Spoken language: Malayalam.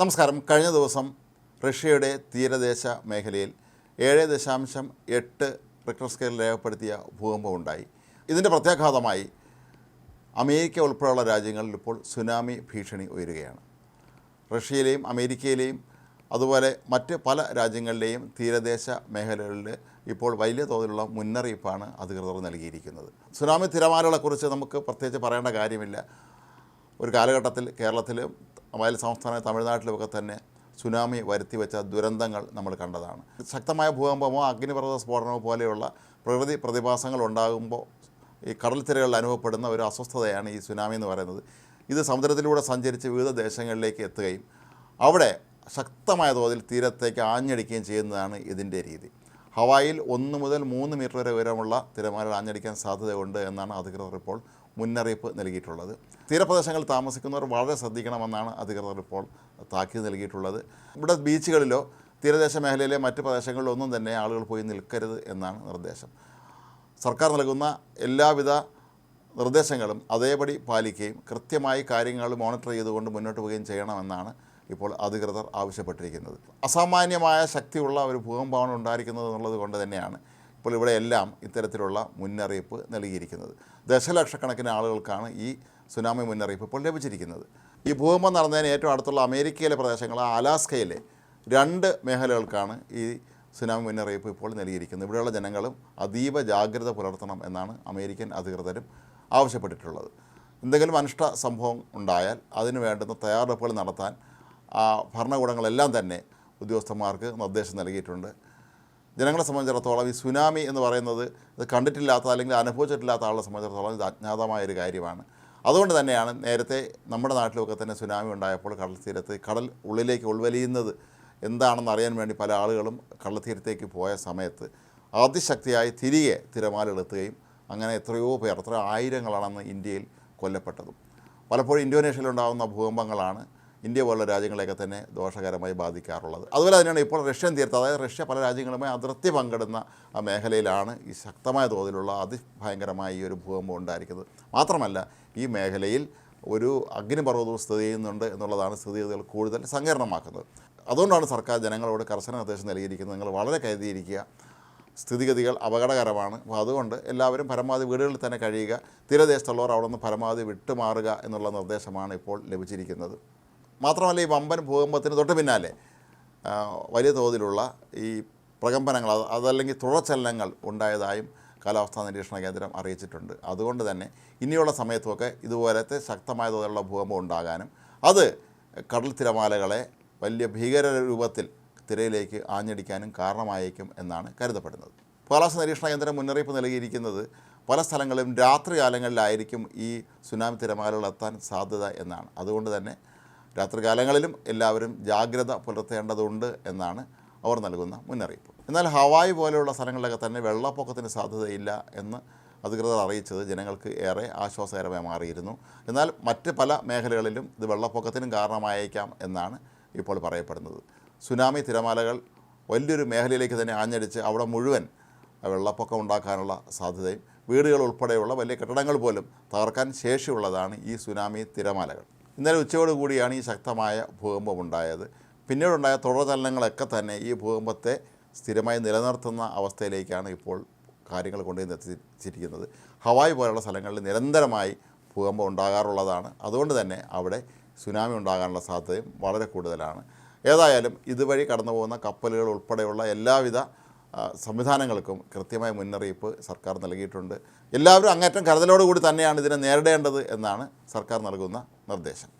നമസ്കാരം. കഴിഞ്ഞ ദിവസം റഷ്യയുടെ തീരദേശ മേഖലയിൽ ഏഴ് ദശാംശം എട്ട് റിക്ടർ സ്കെയിൽ രേഖപ്പെടുത്തിയ ഭൂകമ്പം ഉണ്ടായി. ഇതിന്റെ പ്രത്യാഘാതമായി അമേരിക്ക ഉൾപ്പെടെയുള്ള രാജ്യങ്ങളിൽ ഇപ്പോൾ സുനാമി ഭീഷണി ഉയരുകയാണ്. റഷ്യയിലെയും അമേരിക്കയിലെയും അതുപോലെ മറ്റ് പല രാജ്യങ്ങളിലെയും തീരദേശ മേഖലകളിൽ ഇപ്പോൾ വലിയ തോതിലുള്ള മുന്നറിയിപ്പാണ് അധികൃതർ നൽകിയിരിക്കുന്നത്. സുനാമി തിരമാലകളെക്കുറിച്ച് നമുക്ക് പ്രത്യേകിച്ച് പറയേണ്ട കാര്യമില്ല. ഒരു കാലഘട്ടത്തിൽ കേരളത്തിലും അയൽ സംസ്ഥാന തമിഴ്നാട്ടിലുമൊക്കെ തന്നെ സുനാമി വരുത്തി വെച്ച ദുരന്തങ്ങൾ നമ്മൾ കണ്ടതാണ്. ശക്തമായ ഭൂകമ്പമോ അഗ്നിപർവത സ്ഫോടനമോ പോലെയുള്ള പ്രകൃതി പ്രതിഭാസങ്ങൾ ഉണ്ടാകുമ്പോൾ ഈ കടൽ തിരകളിൽ അനുഭവപ്പെടുന്ന ഒരു അസ്വസ്ഥതയാണ് ഈ സുനാമി എന്ന് പറയുന്നത്. ഇത് സമുദ്രത്തിലൂടെ സഞ്ചരിച്ച് വിവിധ ദേശങ്ങളിലേക്ക് എത്തുകയും അവിടെ ശക്തമായ തോതിൽ തീരത്തേക്ക് ആഞ്ഞടിക്കുകയും ചെയ്യുന്നതാണ് ഇതിന്റെ രീതി. ഹവായിൽ ഒന്ന് മുതൽ മൂന്ന് മീറ്റർ വരെ ഉയരമുള്ള തിരമാലകൾ ആഞ്ഞടിക്കാൻ സാധ്യതയുണ്ട് എന്നാണ് അധികൃതർ ഇപ്പോൾ മുന്നറിയിപ്പ് നൽകിയിട്ടുള്ളത്. തീരപ്രദേശങ്ങളിൽ താമസിക്കുന്നവർ വളരെ ശ്രദ്ധിക്കണമെന്നാണ് അധികൃതർ ഇപ്പോൾ താക്കീത് നൽകിയിട്ടുള്ളത്. ഇവിടെ ബീച്ചുകളിലോ തീരദേശ മേഖലയിലെ മറ്റ് പ്രദേശങ്ങളിലൊന്നും തന്നെ ആളുകൾ പോയി നിൽക്കരുത് എന്നാണ് നിർദ്ദേശം. സർക്കാർ നൽകുന്ന എല്ലാവിധ നിർദ്ദേശങ്ങളും അതേപടി പാലിക്കുകയും കൃത്യമായി കാര്യങ്ങൾ മോണിറ്റർ ചെയ്തുകൊണ്ട് മുന്നോട്ട് പോവുകയും ചെയ്യണമെന്നാണ് ഇപ്പോൾ അധികൃതർ ആവശ്യപ്പെട്ടിരിക്കുന്നത്. അസാമാന്യമായ ശക്തിയുള്ള ഒരു ഭൂകമ്പമാണ് ഉണ്ടായിരിക്കുന്നത് എന്നുള്ളത് കൊണ്ട് തന്നെയാണ് ഇപ്പോൾ ഇവിടെയെല്ലാം ഇത്തരത്തിലുള്ള മുന്നറിയിപ്പ് നൽകിയിരിക്കുന്നത്. ദശലക്ഷക്കണക്കിന് ആളുകൾക്കാണ് ഈ സുനാമി മുന്നറിയിപ്പ് ഇപ്പോൾ ലഭിച്ചിരിക്കുന്നത്. ഈ ഭൂകമ്പം നടന്നതിന് ഏറ്റവും അടുത്തുള്ള അമേരിക്കയിലെ പ്രദേശങ്ങളായ അലാസ്കയിലെ രണ്ട് മേഖലകൾക്കാണ് ഈ സുനാമി മുന്നറിയിപ്പ് ഇപ്പോൾ നൽകിയിരിക്കുന്നത്. ഇവിടെയുള്ള ജനങ്ങളും അതീവ ജാഗ്രത പുലർത്തണം എന്നാണ് അമേരിക്കൻ അധികൃതരും ആവശ്യപ്പെട്ടിട്ടുള്ളത്. എന്തെങ്കിലും അനിഷ്ട സംഭവം ഉണ്ടായാൽ അതിന് വേണ്ടുന്ന തയ്യാറെടുപ്പുകൾ നടത്താൻ ഭരണകൂടങ്ങളെല്ലാം തന്നെ ഉദ്യോഗസ്ഥന്മാർക്ക് നിർദ്ദേശം നൽകിയിട്ടുണ്ട്. ജനങ്ങളെ സംബന്ധിച്ചിടത്തോളം ഈ സുനാമി എന്ന് പറയുന്നത് അത് കണ്ടിട്ടില്ലാത്ത അല്ലെങ്കിൽ അനുഭവിച്ചിട്ടില്ലാത്ത ആളെ സംബന്ധിച്ചിടത്തോളം ഇത് അജ്ഞാതമായ ഒരു കാര്യമാണ്. അതുകൊണ്ട് തന്നെയാണ് നേരത്തെ നമ്മുടെ നാട്ടിലൊക്കെ തന്നെ സുനാമി ഉണ്ടായപ്പോൾ കടൽ തീരത്ത് കടൽ ഉള്ളിലേക്ക് ഉൾവലിയുന്നത് എന്താണെന്ന് അറിയാൻ വേണ്ടി പല ആളുകളും കടൽത്തീരത്തേക്ക് പോയ സമയത്ത് അതിശക്തിയായി തിരികെ തിരമാലെടുത്തുകയും അങ്ങനെ എത്രയോ പേർ എത്ര ആയിരങ്ങളാണെന്ന് ഇന്ത്യയിൽ കൊല്ലപ്പെട്ടതും. പലപ്പോഴും ഇന്തോനേഷ്യയിലുണ്ടാകുന്ന ഭൂകമ്പങ്ങളാണ് ഇന്ത്യ പോലുള്ള രാജ്യങ്ങളെയൊക്കെ തന്നെ ദോഷകരമായി ബാധിക്കാറുള്ളത്. അതുപോലെ തന്നെയാണ് ഇപ്പോൾ റഷ്യൻ തീർത്ത് അതായത് റഷ്യ പല രാജ്യങ്ങളുമായി അതിർത്തി പങ്കിടുന്ന മേഖലയിലാണ് ഈ ശക്തമായ തോതിലുള്ള അതിഭയങ്കരമായ ഈ ഒരു ഭൂകമ്പം ഉണ്ടായിരിക്കുന്നത്. മാത്രമല്ല ഈ മേഖലയിൽ ഒരു അഗ്നിപർവതവും സ്ഥിതി ചെയ്യുന്നുണ്ട് എന്നുള്ളതാണ് സ്ഥിതിഗതികൾ കൂടുതൽ സങ്കീർണമാക്കുന്നത്. അതുകൊണ്ടാണ് സർക്കാർ ജനങ്ങളോട് കർശന നിർദ്ദേശം നൽകിയിരിക്കുന്നത്. നിങ്ങൾ വളരെ കരുതിയിരിക്കുക. സ്ഥിതിഗതികൾ അപകടകരമാണ്. അപ്പോൾ അതുകൊണ്ട് എല്ലാവരും പരമാവധി വീടുകളിൽ തന്നെ കഴിയുക. തീരദേശത്തുള്ളവർ അവിടെ നിന്ന് പരമാവധി വിട്ടുമാറുക എന്നുള്ള നിർദ്ദേശമാണ് ഇപ്പോൾ ലഭിച്ചിരിക്കുന്നത്. മാത്രമല്ല ഈ വമ്പൻ ഭൂകമ്പത്തിന് തൊട്ട് പിന്നാലെ വലിയ തോതിലുള്ള ഈ പ്രകമ്പനങ്ങൾ അതല്ലെങ്കിൽ തുഴച്ചലനങ്ങൾ ഉണ്ടായതായും കാലാവസ്ഥാ നിരീക്ഷണ കേന്ദ്രം അറിയിച്ചിട്ടുണ്ട്. അതുകൊണ്ട് തന്നെ ഇനിയുള്ള സമയത്തുമൊക്കെ ഇതുപോലത്തെ ശക്തമായ തോതിലുള്ള ഭൂകമ്പം ഉണ്ടാകാനും അത് കടൽ തിരമാലകളെ വലിയ ഭീകര രൂപത്തിൽ തിരയിലേക്ക് ആഞ്ഞടിക്കാനും കാരണമായേക്കും എന്നാണ് കരുതപ്പെടുന്നത്. കാലാവസ്ഥാ നിരീക്ഷണ കേന്ദ്രം മുന്നറിയിപ്പ് നൽകിയിരിക്കുന്നത് പല സ്ഥലങ്ങളിലും രാത്രികാലങ്ങളിലായിരിക്കും ഈ സുനാമി തിരമാലകൾ എത്താൻ സാധ്യത എന്നാണ്. അതുകൊണ്ട് തന്നെ രാത്രികാലങ്ങളിലും എല്ലാവരും ജാഗ്രത പുലർത്തേണ്ടതുണ്ട് എന്നാണ് അവർ നൽകുന്ന മുന്നറിയിപ്പ്. എന്നാൽ ഹവായ് പോലെയുള്ള സ്ഥലങ്ങളിലൊക്കെ തന്നെ വെള്ളപ്പൊക്കത്തിന് സാധ്യതയില്ല എന്ന് അധികൃതർ അറിയിച്ചത് ജനങ്ങൾക്ക് ഏറെ ആശ്വാസകരമായി മാറിയിരുന്നു. എന്നാൽ മറ്റ് പല മേഖലകളിലും ഇത് വെള്ളപ്പൊക്കത്തിനും കാരണമായേക്കാം എന്നാണ് ഇപ്പോൾ പറയപ്പെടുന്നത്. സുനാമി തിരമാലകൾ വലിയൊരു മേഖലയിലേക്ക് തന്നെ ആഞ്ഞടിച്ച് അവിടെ മുഴുവൻ വെള്ളപ്പൊക്കം ഉണ്ടാക്കാനുള്ള സാധ്യതയും വീടുകൾ ഉൾപ്പെടെയുള്ള വലിയ കെട്ടിടങ്ങൾ പോലും തകർക്കാൻ ശേഷിയുള്ളതാണ് ഈ സുനാമി തിരമാലകൾ. ഇന്നലെ ഉച്ചയോടുകൂടിയാണ് ഈ ശക്തമായ ഭൂകമ്പം ഉണ്ടായത് പിന്നീടുണ്ടായ തുടർചലനങ്ങളൊക്കെ തന്നെ ഈ ഭൂകമ്പത്തെ സ്ഥിരമായി നിലനിർത്തുന്ന അവസ്ഥയിലേക്കാണ് ഇപ്പോൾ കാര്യങ്ങൾ കൊണ്ടുവന്ന് എത്തിച്ചിരിക്കുന്നത് ഹവായ് പോലുള്ള സ്ഥലങ്ങളിൽ നിരന്തരമായി ഭൂകമ്പം ഉണ്ടാകാറുള്ളതാണ്. അതുകൊണ്ട് തന്നെ അവിടെ സുനാമി ഉണ്ടാകാനുള്ള സാധ്യതയും വളരെ കൂടുതലാണ്. ഏതായാലും ഇതുവഴി കടന്നു പോകുന്ന കപ്പലുകൾ ഉൾപ്പെടെയുള്ള എല്ലാവിധ സംവിധാനങ്ങൾക്കും കൃത്യമായ മുന്നറിയിപ്പ് സർക്കാർ നൽകിയിട്ടുണ്ട്. എല്ലാവരും അങ്ങേറ്റം കരുതലോടുകൂടി തന്നെയാണ് ഇതിനെ നേരിടേണ്ടത് എന്നാണ് സർക്കാർ നൽകുന്ന നിർദ്ദേശം.